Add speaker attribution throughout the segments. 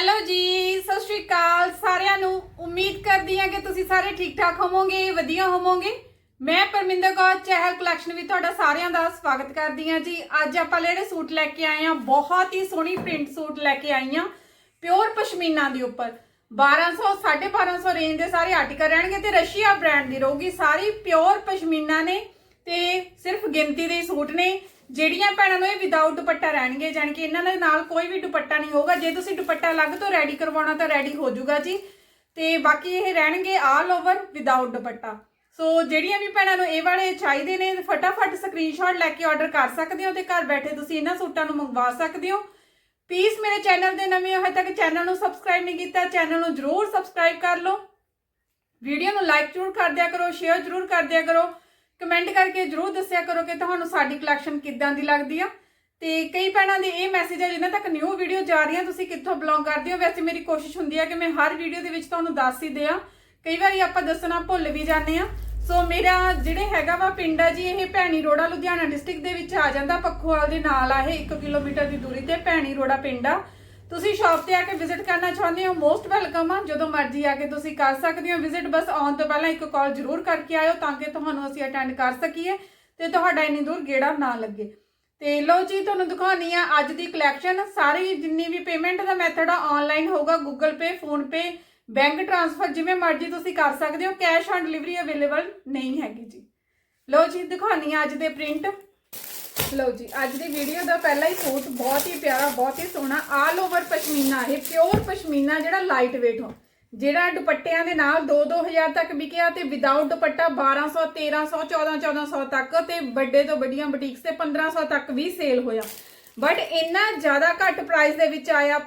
Speaker 1: Hello ਜੀ, ਸਤਿ ਸ਼੍ਰੀ ਅਕਾਲ ਸਾਰਿਆਂ ਨੂੰ। ਉਮੀਦ ਕਰਦੀ ਹਾਂ ਕਿ ਤੁਸੀਂ ਸਾਰੇ ਠੀਕ ਠਾਕ ਹੋਵੋਗੇ, ਵਧੀਆ ਹੋਵੋਗੇ। ਮੈਂ ਪਰਮਿੰਦਰ ਕੌਰ, ਚਹਿਲ ਕਲੈਕਸ਼ਨ ਵਿੱਚ ਤੁਹਾਡਾ ਸਾਰਿਆਂ ਦਾ ਸਵਾਗਤ ਕਰਦੀ ਹਾਂ ਜੀ। ਅੱਜ ਆਪਾਂ ਜਿਹੜੇ ਸੂਟ ਲੈ ਕੇ ਆਏ ਹਾਂ, ਬਹੁਤ ਹੀ ਸੋਹਣੀ ਪ੍ਰਿੰਟ ਸੂਟ ਲੈ ਕੇ ਆਈ ਹਾਂ ਪਿਓਰ ਪਸ਼ਮੀਨਾ ਦੇ ਉੱਪਰ। 1200 1250 ਰੇਂਜ ਦੇ ਸਾਰੇ ਆਰਟੀਕਲ ਰਹਿਣਗੇ ਤੇ ਰਸ਼ੀਆ ਬ੍ਰਾਂਡ ਦੀ ਰਹੂਗੀ। ਸਾਰੀ ਪਿਓਰ ਪਸ਼ਮੀਨਾ ਨੇ ਤੇ ਸਿਰਫ ਗਿਣਤੀ ਦੇ ਸੂਟ ਨੇ। ਜਿਹੜੀਆਂ ਭੈਣਾਂ ਨੂੰ ਇਹ ਵਿਦਆਊਟ ਦੁਪੱਟਾ ਰਹਿਣਗੇ, ਜਾਣੀ ਕਿ ਇਹਨਾਂ ਦੇ ਨਾਲ ਕੋਈ ਵੀ ਦੁਪੱਟਾ ਨਹੀਂ ਹੋਊਗਾ। ਜੇ ਤੁਸੀਂ ਦੁਪੱਟਾ ਅਲੱਗ ਤੋਂ ਰੈਡੀ ਕਰਵਾਉਣਾ ਤਾਂ ਰੈਡੀ ਹੋ ਜਾਊਗਾ ਜੀ। ਤੇ ਬਾਕੀ ਇਹ ਰਹਿਣਗੇ ਆਲ ਓਵਰ ਵਿਦਆਊਟ ਦੁਪੱਟਾ। ਸੋ ਜਿਹੜੀਆਂ ਵੀ ਭੈਣਾਂ ਨੂੰ ਇਹ ਵਾਲੇ ਚਾਹੀਦੇ ਨੇ, ਫਟਾਫਟ ਸਕਰੀਨਸ਼ਾਟ ਲੈ ਕੇ ਆਰਡਰ ਕਰ ਸਕਦੇ ਹੋ ਤੇ ਘਰ ਬੈਠੇ ਤੁਸੀਂ ਇਹਨਾਂ ਸੂਟਾਂ ਨੂੰ ਮੰਗਵਾ ਸਕਦੇ ਹੋ। ਪਲੀਜ਼ ਮੇਰੇ ਚੈਨਲ ਦੇ ਨਵੇਂ ਹੋ ਹਜੇ ਤੱਕ ਚੈਨਲ ਨੂੰ ਸਬਸਕ੍ਰਾਈਬ ਨਹੀਂ ਕੀਤਾ ਚੈਨਲ ਨੂੰ ਜਰੂਰ ਸਬਸਕ੍ਰਾਈਬ ਕਰ ਲਓ। ਵੀਡੀਓ ਨੂੰ ਲਾਈਕ ਜਰੂਰ ਕਰ ਦਿਆ ਕਰੋ ਸ਼ੇਅਰ ਜਰੂਰ ਕਰ ਦਿਆ ਕਰੋ। ਕਮੈਂਟ ਕਰਕੇ ਜਰੂਰ ਦੱਸਿਆ ਕਰੋ ਕਿ ਤੁਹਾਨੂੰ ਸਾਡੀ ਕਲੈਕਸ਼ਨ ਕਿੱਦਾਂ ਦੀ ਲੱਗਦੀ ਆ। ਤੇ ਕਈ ਭੈਣਾਂ ਦੇ ਇਹ ਮੈਸੇਜ ਆ ਜਿਨ੍ਹਾਂ ਤੱਕ ਨਿਊ ਵੀਡੀਓ ਜਾ ਰਹੀਆਂ, ਤੁਸੀਂ ਕਿੱਥੋਂ ਬਿਲੋਂਗ ਕਰਦੇ ਹੋ? ਵੈਸੇ ਮੇਰੀ ਕੋਸ਼ਿਸ਼ ਹੁੰਦੀ ਆ ਕਿ ਮੈਂ ਹਰ ਵੀਡੀਓ ਦੇ ਵਿੱਚ ਤੁਹਾਨੂੰ ਦੱਸ ਹੀ ਦਿਆਂ। ਕਈ ਵਾਰੀ ਆਪਾਂ ਦੱਸਣਾ ਭੁੱਲ ਵੀ ਜਾਂਦੇ ਆ। ਸੋ ਮੇਰਾ ਜਿਹੜੇ ਹੈਗਾ ਵਾ ਪਿੰਡ ਆ ਜੀ, ਇਹ ਭੈਣੀ ਰੋੜਾ, ਲੁਧਿਆਣਾ ਡਿਸਟ੍ਰਿਕਟ ਦੇ ਵਿੱਚ ਆ ਜਾਂਦਾ। ਪੱਖੋਵਾਲ ਦੇ ਨਾਲ ਆ ਇਹ 1 ਕਿਲੋਮੀਟਰ ਦੀ ਦੂਰੀ ਤੇ ਭੈਣੀ ਰੋੜਾ ਪਿੰਡ ਆ। ਤੁਸੀਂ ਸ਼ਾਪ ਤੇ ਆ ਕੇ ਵਿਜ਼ਿਟ ਕਰਨਾ ਚਾਹੁੰਦੇ ਹੋ ਮੋਸਟ ਵੈਲਕਮ ਆ। ਜਦੋਂ ਮਰਜ਼ੀ ਆ ਕੇ ਤੁਸੀਂ ਕਰ ਸਕਦੇ ਹੋ ਵਿਜ਼ਿਟ ਬਸ ਆਉਣ ਤੋਂ ਪਹਿਲਾਂ ਇੱਕ ਕਾਲ ਜ਼ਰੂਰ ਕਰਕੇ ਆਇਓ ਤਾਂ ਕਿ ਤੁਹਾਨੂੰ ਅਸੀਂ ਅਟੈਂਡ ਕਰ ਸਕੀਏ ਤੇ ਤੁਹਾਡਾ ਇੰਨੀ ਦੂਰ ਗੇੜਾ ਨਾ ਲੱਗੇ। ਤੇ ਲਓ ਜੀ, ਤੁਹਾਨੂੰ ਦਿਖਾਉਣੀ ਆ ਅੱਜ ਦੀ ਕਲੈਕਸ਼ਨ ਸਾਰੀ ਜਿੰਨੀ ਵੀ ਪੇਮੈਂਟ ਦਾ ਮੈਥਡ ਆ ਆਨਲਾਈਨ ਹੋਊਗਾ Google Pay PhonePe bank transfer ਜਿਵੇਂ ਮਰਜ਼ੀ ਤੁਸੀਂ ਕਰ ਸਕਦੇ ਹੋ। ਕੈਸ਼ ਔਨ ਡਿਲੀਵਰੀ ਅਵੇਲੇਬਲ ਨਹੀਂ ਹੈਗੀ ਜੀ। ਲਓ ਜੀ, ਦਿਖਾਉਣੀ ਆ ਅੱਜ ਦੇ ਪ੍ਰਿੰਟ ਲਓ ਜੀ, ਅੱਜ ਦੀ ਵੀਡੀਓ ਦਾ ਪਹਿਲਾ ਹੀ ਸੂਟ ਬਹੁਤ ਹੀ ਪਿਆਰਾ, ਬਹੁਤ ਹੀ ਸੋਹਣਾ ਆਲ ਓਵਰ ਪਸ਼ਮੀਨਾ, ਇਹ ਪਿਓਰ ਪਸ਼ਮੀਨਾ ਜਿਹੜਾ ਲਾਈਟ weight ਹੋ। ਜਿਹੜਾ ਦੁਪੱਟਿਆਂ ਦੇ ਨਾਲ 2-2000 ਤੱਕ ਵਿਕਿਆ ਤੇ ਵਿਦਆਊਟ ਦੁਪੱਟਾ 1200 1300 14 1400 ਤੱਕ ਤੇ ਵੱਡੇ ਤੋਂ ਵੱਡੀਆਂ ਬੁਟੀਕਸ ਤੇ 1500 ਤੱਕ ਵੀ ਸੇਲ ਹੋਇਆ। ਬਟ ਇੰਨਾ ਜ਼ਿਆਦਾ ਘੱਟ ਪ੍ਰਾਈਸ ਦੇ ਵਿੱਚ ਆਇਆ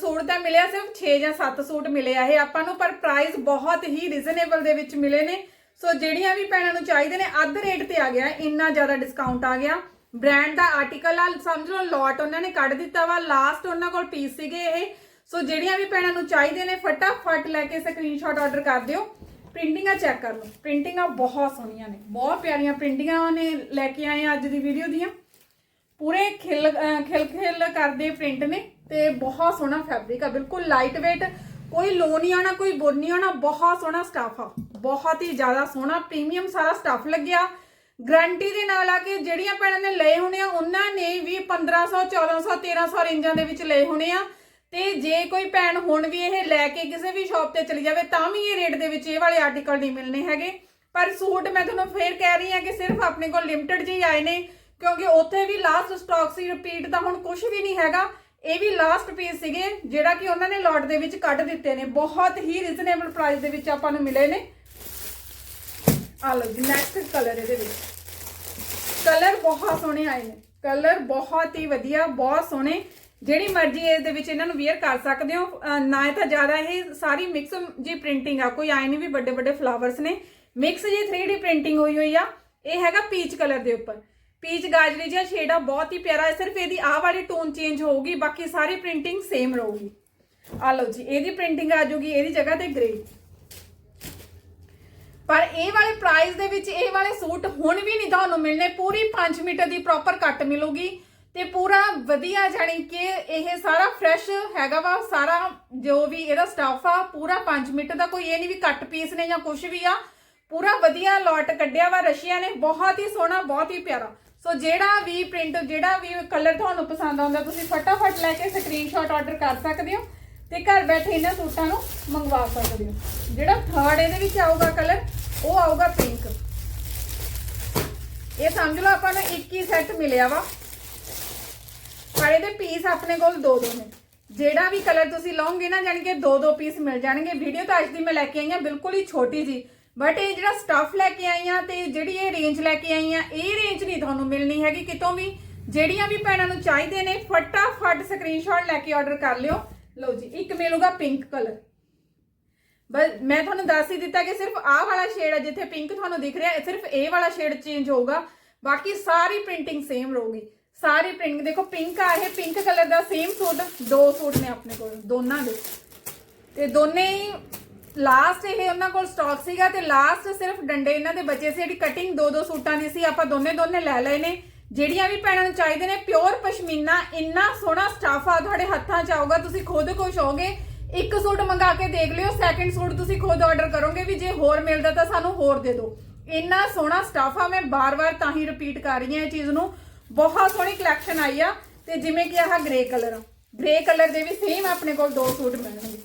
Speaker 1: ਸੂਟ ਤਾਂ ਮਿਲਿਆ ਸਿਰਫ 6 ਜਾਂ 7 ਸੂਟ ਮਿਲੇ ਆ ਇਹ ਆਪਾਂ ਨੂੰ, ਪਰ ਪ੍ਰਾਈਸ ਬਹੁਤ ਹੀ ਰੀਜ਼ਨੇਬਲ ਦੇ ਵਿੱਚ ਮਿਲੇ ਨੇ। ਸੋ ਜਿਹੜੀਆਂ ਵੀ ਭੈਣਾਂ ਨੂੰ ਚਾਹੀਦੇ ਨੇ, ਅੱਧ ਰੇਟ ਤੇ ਆ ਗਿਆ, ਇੰਨਾ ਜ਼ਿਆਦਾ ਡਿਸਕਾਊਂਟ ਆ ਗਿਆ। ਬ੍ਰਾਂਡ ਦਾ ਆਰਟੀਕਲ ਆ, ਸਮਝ ਲਓ ਲੋਟ ਉਹਨਾਂ ਨੇ ਕੱਢ ਦਿੱਤਾ ਵਾ ਲਾਸਟ ਉਹਨਾਂ ਕੋਲ ਪੀਸ ਸੀਗੇ ਇਹ। ਸੋ ਜਿਹੜੀਆਂ ਵੀ ਭੈਣਾਂ ਨੂੰ ਚਾਹੀਦੇ ਨੇ, ਫਟਾਫਟ ਲੈ ਕੇ ਸਕਰੀਨਸ਼ਾਟ ਆਰਡਰ ਕਰ ਦਿਓ। ਪ੍ਰਿੰਟਿੰਗਾਂ ਚੈੱਕ ਕਰ ਲਓ। ਪ੍ਰਿੰਟਿੰਗਾਂ ਬਹੁਤ ਸੋਹਣੀਆਂ ਨੇ, ਬਹੁਤ ਪਿਆਰੀਆਂ ਪ੍ਰਿੰਟਿੰਗਾਂ ਨੇ ਲੈ ਕੇ ਆਏ ਆ ਅੱਜ ਦੀ ਵੀਡੀਓ ਦੀਆਂ। ਪੂਰੇ ਖਿਲ ਖਿਲ ਖਿਲ ਕਰਦੇ ਪ੍ਰਿੰਟ ਨੇ ਤੇ ਬਹੁਤ ਸੋਹਣਾ ਫੈਬਰਿਕ ਆ, ਬਿਲਕੁਲ ਲਾਈਟ weight ਕੋਈ ਲੋ ਨਹੀਂ ਆਣਾ ਕੋਈ ਬੁਰ ਨਹੀਂ ਆਣਾ ਬਹੁਤ ਸੋਹਣਾ ਸਟਾਫ ਆ। ਬਹੁਤ ਹੀ ਜ਼ਿਆਦਾ ਸੋਹਣਾ ਪ੍ਰੀਮੀਅਮ ਸਾਰਾ ਸਟਾਫ ਲੱਗਿਆ। ਗਰੰਟੀ ਦੇ ਨਾਲ ਆ ਕੇ ਜਿਹੜੀਆਂ ਭੈਣਾਂ ਨੇ ਲਏ ਹੋਣੇ ਆ, ਉਹਨਾਂ ਨੇ ਵੀ 1500 1400 1300 ਰੇਂਜਾਂ ਦੇ ਵਿੱਚ ਲਏ ਹੋਣੇ ਆ। ਤੇ ਜੇ ਕੋਈ ਭੈਣ ਹੁਣ ਵੀ ਇਹ ਲੈ ਕੇ ਕਿਸੇ ਵੀ ਸ਼ਾਪ ਤੇ ਚਲੀ ਜਾਵੇ, ਤਾਂ ਵੀ ਇਹ ਰੇਟ ਦੇ ਵਿੱਚ ਇਹ ਵਾਲੇ ਆਰਟੀਕਲ ਨਹੀਂ ਮਿਲਣੇ ਹੈਗੇ। ਪਰ ਸੂਟ ਮੈਂ ਤੁਹਾਨੂੰ ਫੇਰ ਕਹਿ ਰਹੀ ਹਾਂ ਕਿ ਸਿਰਫ ਆਪਣੇ ਕੋਲ ਲਿਮਟਿਡ ਜਿਹੀ ਆਏ ਨੇ, ਕਿਉਂਕਿ ਉੱਥੇ ਵੀ ਲਾਸਟ ਸਟਾਕ ਸੀ ਰਿਪੀਟ ਦਾ ਹੁਣ ਕੁਝ ਵੀ ਨਹੀਂ ਹੈਗਾ। ਇਹ ਵੀ ਲਾਸਟ ਪੀਸ ਸੀਗੇ, ਜਿਹੜਾ ਕਿ ਉਹਨਾਂ ਨੇ ਲੋਟ ਦੇ ਵਿੱਚ ਕੱਢ ਦਿੱਤੇ ਨੇ। ਬਹੁਤ ਹੀ ਰੀਜ਼ਨੇਬਲ ਪ੍ਰਾਈਸ ਦੇ ਵਿੱਚ ਆਪਾਂ ਨੂੰ ਮਿਲੇ ਨੇ। ਆ ਲਓ ਜੀ ਨੈਕਸਟ ਕਲਰ ਇਹਦੇ ਵਿੱਚ। ਕਲਰ ਬਹੁਤ ਸੋਹਣੇ ਆਏ ਨੇ। ਕਲਰ ਬਹੁਤ ਹੀ ਵਧੀਆ, ਬਹੁਤ ਸੋਹਣੇ। ਜਿਹੜੀ ਮਰਜ਼ੀ ਇਸ ਦੇ ਵਿੱਚ ਇਹਨਾਂ ਨੂੰ ਵੇਅਰ ਕਰ ਸਕਦੇ ਹੋ। ਅਹ ਨਾ ਤਾਂ ਜ਼ਿਆਦਾ ਇਹ ਸਾਰੀ ਮਿਕਸ ਜੀ ਪ੍ਰਿੰਟਿੰਗ ਆ, ਕੋਈ ਆਏ ਨਹੀਂ ਵੀ ਵੱਡੇ ਵੱਡੇ ਫਲਾਵਰਸ ਨੇ। ਮਿਕਸ ਜੀ 3D ਪ੍ਰਿੰਟਿੰਗ ਹੋਈ ਹੋਈ ਆ। ਇਹ ਹੈਗਾ ਪੀਚ ਕਲਰ ਦੇ ਉੱਪਰ। ਪੀਚ ਗਾਜਰੀ ਜਿਹਾ ਸ਼ੇਡ ਆ, ਬਹੁਤ ਹੀ ਪਿਆਰਾ। ਹੈ ਸਿਰਫ ਇਹਦੀ ਆਹ ਵਾਲੀ ਟੋਨ ਚੇਂਜ ਹੋਊਗੀ, ਬਾਕੀ ਸਾਰੀ ਪ੍ਰਿੰਟਿੰਗ ਸੇਮ ਰਹੂਗੀ। ਆ ਲਓ ਜੀ, ਇਹਦੀ ਪ੍ਰਿੰਟਿੰਗ ਆ ਜਾਊਗੀ, ਇਹਦੀ ਜਗ੍ਹਾ ਤੇ ਗ੍ਰੇ ਪਰ ਇਹ ਵਾਲੇ ਪ੍ਰਾਈਸ ਦੇ ਵਿੱਚ ਇਹ ਵਾਲੇ ਸੂਟ ਹੁਣ ਵੀ ਨਹੀਂ ਤੁਹਾਨੂੰ ਮਿਲਣੇ। ਪੂਰੀ 5 ਮੀਟਰ ਦੀ ਪ੍ਰੋਪਰ ਕੱਟ ਮਿਲੂਗੀ ਤੇ ਪੂਰਾ ਵਧੀਆ ਜਾਣੀ ਕਿ ਇਹ ਸਾਰਾ ਫਰੈਸ਼ ਹੈਗਾ ਵਾ, ਸਾਰਾ ਜੋ ਵੀ ਇਹਦਾ ਸਟਾਫ ਆ, ਪੂਰਾ 5 ਮੀਟਰ ਦਾ ਕੋਈ ਇਹ ਨਹੀਂ ਵੀ ਕੱਟ ਪੀਸ ਨੇ ਜਾਂ ਕੁਝ ਵੀ ਆ। ਪੂਰਾ ਵਧੀਆ ਲੋਟ ਕੱਢਿਆ ਵਾ ਰਸ਼ੀਆ ਨੇ, ਬਹੁਤ ਹੀ ਸੋਹਣਾ, ਬਹੁਤ ਹੀ ਪਿਆਰਾ। ਸੋ ਜਿਹੜਾ ਵੀ ਪ੍ਰਿੰਟ ਜਿਹੜਾ ਵੀ ਕਲਰ ਤੁਹਾਨੂੰ ਪਸੰਦ ਆਉਂਦਾ, ਤੁਸੀਂ ਫਟਾਫਟ ਲੈ ਕੇ ਸਕਰੀਨਸ਼ਾਟ ਆਰਡਰ ਕਰ ਸਕਦੇ ਹੋ। ਤੇ ਘਰ ਬੈਠੇ ਇਹਨਾਂ ਸੂਟਾਂ ਨੂੰ ਮੰਗਵਾ ਸਕਦੇ ਹੋ। ਜਿਹੜਾ ਥਰਡ ਇਹਦੇ ਵਿੱਚ ਆਊਗਾ ਕਲਰ ਉਹ ਆਊਗਾ ਪਿੰਕ ਇਹ ਸਮਝ ਲਓ ਆਪਾਂ ਨੂੰ ਇੱਕ ਹੀ ਸੈੱਟ ਮਿਲਿਆ ਵਾ। ਪਰ ਇਹਦੇ ਪੀਸ ਆਪਣੇ ਕੋਲ ਦੋ ਦੋ ਨੇ। ਜਿਹੜਾ ਵੀ ਕਲਰ ਤੁਸੀਂ ਲਓਗੇ ਨਾ, ਜਾਣੀ ਕਿ ਦੋ ਦੋ ਪੀਸ ਮਿਲ ਜਾਣਗੇ। ਵੀਡੀਓ ਤਾਂ ਅੱਜ ਦੀ ਮੈਂ ਲੈ ਕੇ ਆਈ ਹਾਂ, ਬਿਲਕੁਲ ਹੀ ਛੋਟੀ ਜੀ। ਬਟ ਇਹ ਜਿਹੜਾ ਸਟਫ ਲੈ ਕੇ ਆਈ ਹਾਂ ਤੇ ਜਿਹੜੀ ਇਹ ਰੇਂਜ ਲੈ ਕੇ ਆਈ ਹਾਂ, ਇਹ ਰੇਂਜ ਨਹੀਂ ਤੁਹਾਨੂੰ ਮਿਲਣੀ ਹੈਗੀ ਕਿਤੋਂ ਵੀ। ਜਿਹੜੀਆਂ ਵੀ ਭੈਣਾਂ ਨੂੰ ਚਾਹੀਦੇ ਨੇ, ਫਟਾਫਟ ਸਕਰੀਨਸ਼ਾਟ ਲੈ ਕੇ ਆਰਡਰ ਕਰ ਲਿਓ। ਲਓ ਜੀ, ਇੱਕ ਮਿਲੂਗਾ ਪਿੰਕ ਕਲਰ ਬਸ ਮੈਂ ਤੁਹਾਨੂੰ ਦੱਸ ਹੀ ਦਿੱਤਾ ਕਿ ਸਿਰਫ ਆਹ ਵਾਲਾ ਸ਼ੇਡ ਹੈ ਜਿੱਥੇ ਪਿੰਕ ਤੁਹਾਨੂੰ ਦਿਖ ਰਿਹਾ ਹੈ ਸਿਰਫ ਇਹ ਵਾਲਾ ਸ਼ੇਡ ਚੇਂਜ ਹੋਊਗਾ। ਬਾਕੀ ਸਾਰੀ ਪ੍ਰਿੰਟਿੰਗ ਸੇਮ ਰਹੂਗੀ। ਸਾਰੀ ਪ੍ਰਿੰਟਿੰਗ ਦੇਖੋ ਪਿੰਕ ਆ ਇਹ ਪਿੰਕ ਕਲਰ ਦਾ ਸੇਮ ਸੂਟ, ਦੋ ਸੂਟ ਨੇ ਆਪਣੇ ਕੋਲ, ਦੋਨਾਂ ਦੇ। ਤੇ ਦੋਨੇ ਹੀ ਲਾਸਟ ਇਹ ਉਹਨਾਂ ਕੋਲ ਸਟਾਕ ਸੀਗਾ ਤੇ ਲਾਸਟ ਸਿਰਫ ਡੰਡੇ ਇਹਨਾਂ ਦੇ ਬਚੇ ਸੀ, ਜਿਹੜੀ ਕਟਿੰਗ ਦੋ ਦੋ ਸੂਟਾਂ ਦੀ ਸੀ, ਆਪਾਂ ਦੋਨੇ ਦੋਨੇ ਲੈ ਲਏ ਨੇ। ਜਿਹੜੀਆਂ ਵੀ ਭੈਣਾਂ ਨੂੰ ਚਾਹੀਦੇ ਨੇ ਪਿਓਰ ਪਸ਼ਮੀਨਾ, ਇੰਨਾ ਸੋਹਣਾ ਸਟਾਫ ਆ, ਤੁਹਾਡੇ ਹੱਥਾਂ 'ਚ ਆਊਗਾ, ਤੁਸੀਂ ਖੁਦ ਖੁਸ਼ ਹੋਗੇ ਇੱਕ ਸੂਟ ਮੰਗਾ ਕੇ ਦੇਖ ਲਿਓ ਸੈਕਿੰਡ ਸੂਟ ਤੁਸੀਂ ਖੁਦ ਆਰਡਰ ਕਰੋਗੇ ਵੀ ਜੇ ਹੋਰ ਮਿਲਦਾ ਤਾਂ ਸਾਨੂੰ ਹੋਰ ਦੇ ਦਿਓ। ਇੰਨਾ ਸੋਹਣਾ ਸਟਾਫ ਆ, ਮੈਂ ਬਾਰ-ਬਾਰ ਤਾਂ ਹੀ ਰਿਪੀਟ ਕਰ ਰਹੀ ਹਾਂ ਇਹ ਚੀਜ਼ ਨੂੰ। ਬਹੁਤ ਸੋਹਣੀ ਕਲੈਕਸ਼ਨ ਆਈ ਆ, ਤੇ ਜਿਵੇਂ ਕਿ ਆਹ ਗ੍ਰੇ ਕਲਰ ਗ੍ਰੇ ਕਲਰ ਦੇ ਵੀ ਸੇਮ ਆਪਣੇ ਕੋਲ ਦੋ ਸੂਟ ਮਿਲਣਗੇ।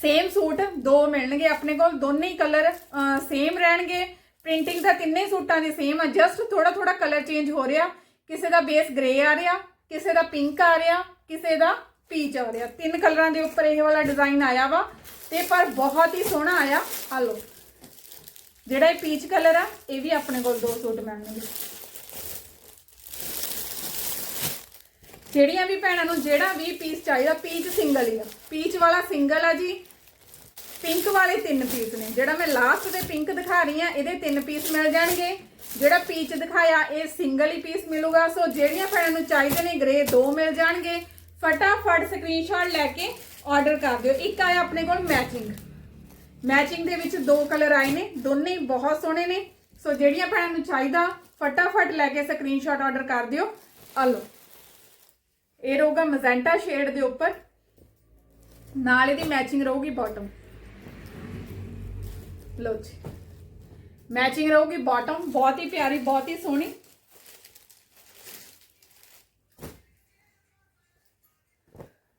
Speaker 1: ਸੇਮ ਸੂਟ ਦੋ ਮਿਲਣਗੇ, ਆਪਣੇ ਕੋਲ ਦੋਨੇ ਹੀ ਕਲਰ ਸੇਮ ਰਹਿਣਗੇ। ਪ੍ਰਿੰਟਿੰਗ ਦਾ ਤਿੰਨੇ ਸੂਟਾਂ ਦੀ ਸੇਮ ਆ ਜਸਟ ਥੋੜਾ ਥੋੜਾ ਕਲਰ ਚੇਂਜ ਹੋ ਰਿਹਾ। ਕਿਸੇ ਦਾ ਬੇਸ ਗ੍ਰੇ ਆ ਰਿਹਾ, ਕਿਸੇ ਦਾ ਪਿੰਕ ਆ ਰਿਹਾ, ਕਿਸੇ ਦਾ ਪੀਚ ਆ ਰਿਹਾ। ਤਿੰਨ ਕਲਰਾਂ ਦੇ ਉੱਪਰ ਇਹ ਵਾਲਾ ਡਿਜ਼ਾਈਨ ਆਇਆ ਵਾ ਤੇ ਪਰ ਬਹੁਤ ਹੀ ਸੋਹਣਾ ਆਇਆ। ਆ ਲਓ। ਜਿਹੜਾ ਇਹ ਪੀਚ ਕਲਰ ਆ, ਇਹ ਵੀ ਆਪਣੇ ਕੋਲ ਦੋ ਸੂਟ ਮਿਲਣਗੇ। ਜਿਹੜੀਆਂ ਵੀ ਭੈਣਾਂ ਨੂੰ ਜਿਹੜਾ ਵੀ ਪੀਸ ਚਾਹੀਦਾ ਪੀਚ ਸਿੰਗਲ ਹੀ ਆ। ਪੀਚ ਵਾਲਾ ਸਿੰਗਲ ਆ ਜੀ। ਪਿੰਕ ਵਾਲੇ ਤਿੰਨ ਪੀਸ ਨੇ। ਜਿਹੜਾ ਮੈਂ ਲਾਸਟ ਦੇ ਪਿੰਕ ਦਿਖਾ ਰਹੀ ਆ ਇਹਦੇ ਤਿੰਨ ਪੀਸ ਮਿਲ ਜਾਣਗੇ। ਜਿਹੜਾ ਪੀਚ ਦਿਖਾਇਆ, ਇਹ ਸਿੰਗਲ ਹੀ ਪੀਸ ਮਿਲੂਗਾ। ਸੋ ਜਿਹੜੀਆਂ ਭੈਣਾਂ ਨੂੰ ਚਾਹੀਦੇ ਨੇ ਗ੍ਰੇ ਦੋ ਮਿਲ ਜਾਣਗੇ। ਫਟਾਫਟ ਸਕਰੀਨਸ਼ਾਟ ਲੈ ਕੇ ਆਰਡਰ ਕਰ ਦਿਓ। ਇੱਕ ਆਇਆ ਆਪਣੇ ਕੋਲ ਮੈਚਿੰਗ ਮੈਚਿੰਗ ਦੇ ਵਿੱਚ ਦੋ ਕਲਰ ਆਏ ਨੇ। ਦੋਨੇ ਹੀ ਬਹੁਤ ਸੋਹਣੇ ਨੇ। ਸੋ ਜਿਹੜੀਆਂ ਭੈਣਾਂ ਨੂੰ ਚਾਹੀਦਾ, ਫਟਾਫਟ ਲੈ ਕੇ ਸਕਰੀਨਸ਼ਾਟ ਆਰਡਰ ਕਰ ਦਿਓ। ਆ ਲਓ। ਇਹ ਰਹੂਗਾ ਮਜ਼ੈਂਟਾ ਸ਼ੇਡ ਦੇ ਉੱਪਰ। ਨਾਲ ਇਹਦੀ ਮੈਚਿੰਗ ਰਹੂਗੀ ਬਾਟਮ ਲਓ ਜੀ। ਮੈਚਿੰਗ ਰਹੂਗੀ ਬਾਟਮ ਬਹੁਤ ਹੀ ਪਿਆਰੀ, ਬਹੁਤ ਹੀ ਸੋਹਣੀ।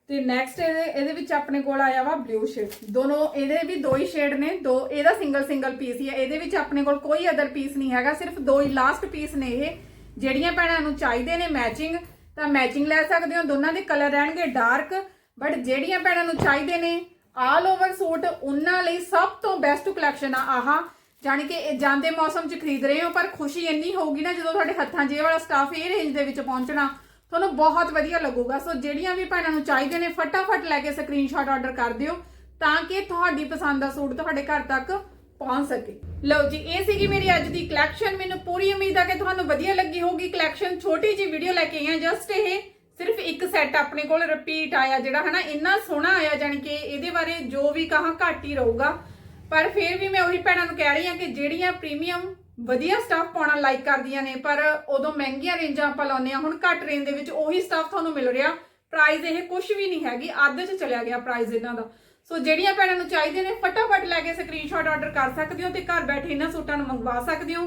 Speaker 1: ਤੇ ਨੈਕਸਟ ਇਹਦੇ ਇਹਦੇ ਵਿੱਚ ਆਪਣੇ ਕੋਲ ਆਇਆ ਵਾ ਬਲੂ ਸ਼ੇਡ ਦੋਨੋਂ, ਇਹਦੇ ਵੀ ਦੋ ਹੀ ਸ਼ੇਡ ਨੇ, ਦੋ, ਇਹਦਾ ਸਿੰਗਲ ਸਿੰਗਲ ਪੀਸ ਹੀ ਹੈ। ਇਹਦੇ ਵਿੱਚ ਆਪਣੇ ਕੋਲ ਕੋਈ ਅਦਰ ਪੀਸ ਨਹੀਂ ਹੈਗਾ, ਸਿਰਫ ਦੋ ਹੀ ਲਾਸਟ ਪੀਸ ਨੇ ਇਹ। ਜਿਹੜੀਆਂ ਭੈਣਾਂ ਨੂੰ ਚਾਹੀਦੇ ਨੇ ਮੈਚਿੰਗ ਤਾਂ ਮੈਚਿੰਗ ਲੈ ਸਕਦੇ ਹੋ। ਦੋਨਾਂ ਦੇ ਕਲਰ ਰਹਿਣਗੇ ਡਾਰਕ ਬਟ ਜਿਹੜੀਆਂ ਭੈਣਾਂ ਨੂੰ ਚਾਹੀਦੇ ਨੇ ਆਲ ਓਵਰ ਸੂਟ ਉਹਨਾਂ ਲਈ ਸਭ ਤੋਂ ਬੈਸਟ ਕਲੈਕਸ਼ਨ ਆ ਆਹਾ। ਜਾਣੀ ਕਿ ਇਹ ਜਾਂਦੇ ਮੌਸਮ 'ਚ ਖਰੀਦ ਰਹੇ ਹੋ, ਪਰ ਖੁਸ਼ੀ ਇੰਨੀ ਹੋਊਗੀ ਨਾ ਜਦੋਂ ਤੁਹਾਡੇ ਹੱਥਾਂ 'ਚ ਇਹ ਵਾਲਾ ਸਟਾਫ ਇਹ ਰੇਂਜ ਦੇ ਵਿੱਚ ਪਹੁੰਚਣਾ, ਤੁਹਾਨੂੰ ਬਹੁਤ ਵਧੀਆ ਲੱਗੂਗਾ। ਸੋ ਜਿਹੜੀਆਂ ਵੀ ਭੈਣਾਂ ਨੂੰ ਚਾਹੀਦੇ ਨੇ, ਫਟਾਫਟ ਲੈ ਕੇ ਸਕਰੀਨਸ਼ਾਟ ਆਰਡਰ ਕਰ ਦਿਓ, ਤਾਂ ਕਿ ਤੁਹਾਡੀ ਪਸੰਦ ਦਾ ਸੂਟ ਤੁਹਾਡੇ ਘਰ ਤੱਕ ਪਹੁੰਚ ਸਕੇ। ਲਓ ਜੀ, ਇਹ ਸੀਗੀ ਮੇਰੀ ਅੱਜ ਦੀ ਕਲੈਕਸ਼ਨ ਮੈਨੂੰ ਪੂਰੀ ਉਮੀਦ ਆ ਕਿ ਤੁਹਾਨੂੰ ਵਧੀਆ ਲੱਗੀ ਹੋਊਗੀ। ਕਲੈਕਸ਼ਨ ਛੋਟੀ ਜੀ ਵੀਡੀਓ ਲੈ ਕੇ ਆਈ ਹਾਂ ਜਸਟ ਇਹ ਇੱਕ ਸੈੱਟ ਆਪਣੇ ਕੋਲ ਰਿਪੀਟ ਆਇਆ ਜਿਹੜਾ ਹਨਾ, ਇੰਨਾ ਸੋਹਣਾ ਆਇਆ ਜਾਣੀ ਕਿ ਇਹਦੇ ਬਾਰੇ ਜੋ ਵੀ ਕਹਾ ਘੱਟ ਹੀ ਰਹੂਗਾ। ਪਰ ਫਿਰ ਵੀ ਮੈਂ ਉਹੀ ਭੈਣਾਂ ਨੂੰ ਕਹਿ ਰਹੀ ਹਾਂ ਕਿ ਜਿਹੜੀਆਂ ਪ੍ਰੀਮੀਅਮ ਵਧੀਆ ਸਟਾਫ ਪਾਉਣਾ ਲਾਈਕ ਕਰਦੀਆਂ ਨੇ, ਪਰ ਉਦੋਂ ਮਹਿੰਗੀਆਂ ਰੇਂਜਾਂ ਆਪਾਂ ਲਾਉਂਦੇ ਆ ਹੁਣ ਘੱਟ ਰੇਂਜ ਦੇ ਵਿੱਚ ਉਹੀ ਸਟਾਫ ਤੁਹਾਨੂੰ ਮਿਲ ਰਿਹਾ। ਪ੍ਰਾਈਸ ਇਹ ਕੁਝ ਵੀ ਨਹੀਂ ਹੈਗੀ, ਅੱਧ 'ਚ ਚਲਿਆ ਗਿਆ ਪ੍ਰਾਈਸ ਇਹਨਾਂ ਦਾ। ਸੋ ਜਿਹੜੀਆਂ ਭੈਣਾਂ ਨੂੰ ਚਾਹੀਦੇ ਨੇ, ਫਟਾਫਟ ਲੈ ਕੇ ਸਕਰੀਨਸ਼ਾਟ ਆਰਡਰ ਕਰ ਸਕਦੇ ਹੋ ਤੇ ਘਰ ਬੈਠੇ ਇਹਨਾਂ ਸੂਟਾਂ ਨੂੰ ਮੰਗਵਾ ਸਕਦੇ ਹੋ।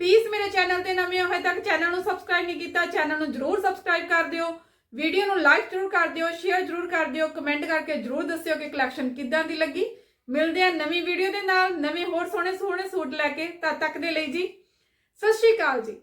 Speaker 1: ਪਲੀਜ਼ ਮੇਰੇ ਚੈਨਲ ਤੇ ਨਵੇਂ ਹੋਏ ਤੱਕ ਚੈਨਲ ਨੂੰ ਸਬਸਕ੍ਰਾਈਬ ਨਹੀਂ ਕੀਤਾ ਚੈਨਲ ਨੂੰ ਜਰੂਰ ਸਬਸਕ੍ਰਾਈਬ ਕਰ ਦਿਓ। ਵੀਡੀਓ ਨੂੰ ਲਾਈਕ ਜਰੂਰ ਕਰ ਦਿਓ ਸ਼ੇਅਰ ਜਰੂਰ ਕਰ ਦਿਓ ਕਮੈਂਟ ਕਰਕੇ ਜਰੂਰ ਦੱਸਿਓ ਕਿ ਕਲੈਕਸ਼ਨ ਕਿੱਦਾਂ ਦੀ ਲੱਗੀ। ਮਿਲਦੇ ਆ ਨਵੀਂ ਵੀਡੀਓ ਦੇ ਨਾਲ, ਨਵੇਂ ਹੋਰ ਸੋਹਣੇ ਸੋਹਣੇ ਸੂਟ ਲੈ ਕੇ, ਤਦ ਤੱਕ ਦੇ ਲਈ ਜੀ, ਸਤਿ ਸ਼੍ਰੀ ਅਕਾਲ ਜੀ।